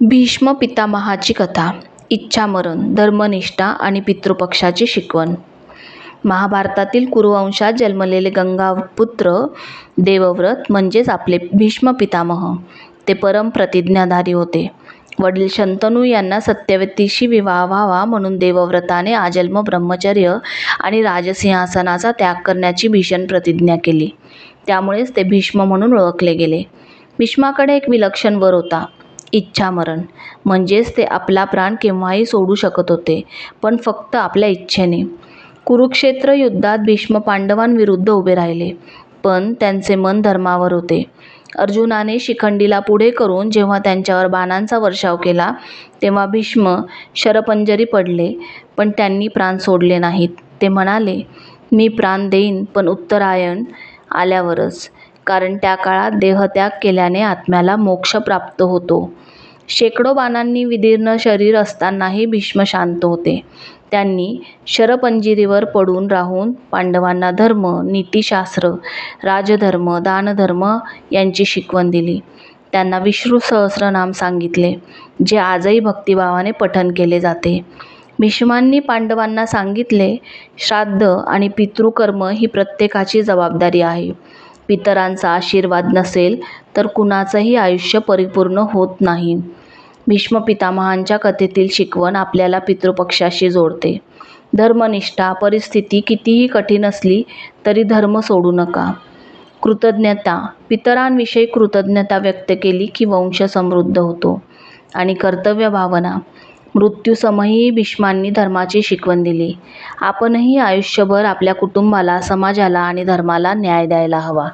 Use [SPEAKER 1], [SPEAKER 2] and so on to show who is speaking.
[SPEAKER 1] भीष्म पितामहाची कथा इच्छामरण धर्मनिष्ठा आणि पितृपक्षाची शिकवण. महाभारतातील कुरुवंशात जन्मलेले गंगापुत्र देवव्रत म्हणजेच आपले भीष्म पितामह. ते परम प्रतिज्ञाधारी होते. वडील शंतनू यांना सत्यवतीशी विवाह व्हावा म्हणून देवव्रताने आजन्म ब्रह्मचर्य आणि राजसिंहासनाचा त्याग करण्याची भीषण प्रतिज्ञा केली. त्यामुळेच ते भीष्म म्हणून ओळखले गेले. भीष्माकडे एक विलक्षण वर होता. इच्छामरण. म्हणजेच ते आपला प्राण केव्हाही सोडू शकत होते पण फक्त आपल्या इच्छेने. कुरुक्षेत्र युद्धात भीष्म पांडवांविरुद्ध उभे राहिले पण त्यांचे मन धर्मावर होते. अर्जुनाने शिखंडीला पुढे करून जेव्हा त्यांच्यावर बाणांचा वर्षाव केला तेव्हा भीष्म शरपंजरी पडले पण त्यांनी प्राण सोडले नाहीत. ते म्हणाले मी प्राण देईन पण उत्तरायण आल्यावरच. कारण त्या काळात देहत्याग केल्याने आत्म्याला मोक्ष प्राप्त होतो. शेकडो बाणांनी विदीर्ण शरीर असतानाही भीष्म शांत होते. त्यांनी शरपंजिरीवर पडून राहून पांडवांना धर्म नीतिशास्त्र राजधर्म दानधर्म यांची शिकवण दिली. त्यांना विष्णू सहस्रनाम सांगितले जे आजही भक्तिभावाने पठन केले जाते. भीष्मांनी पांडवांना सांगितले श्राद्ध आणि पितृकर्म ही प्रत्येकाची जबाबदारी आहे. पितरांचा आशीर्वाद नसेल तर कुणाचंही आयुष्य परिपूर्ण होत नाही. भीष्म पितामहांच्या कथेतील शिकवण आपल्याला पितृपक्षाशी जोडते. धर्मनिष्ठा परिस्थिती कितीही कठीण असली तरी धर्म सोडू नका. कृतज्ञता पितरांविषयी कृतज्ञता व्यक्त केली की वंश समृद्ध होतो. आणि कर्तव्य भावना मृत्यूसमयी भीष्मांनी धर्माची शिकवण दिली. आपणही आयुष्यभर आपल्या कुटुंबाला समाजाला आणि धर्माला न्याय द्यायला हवा.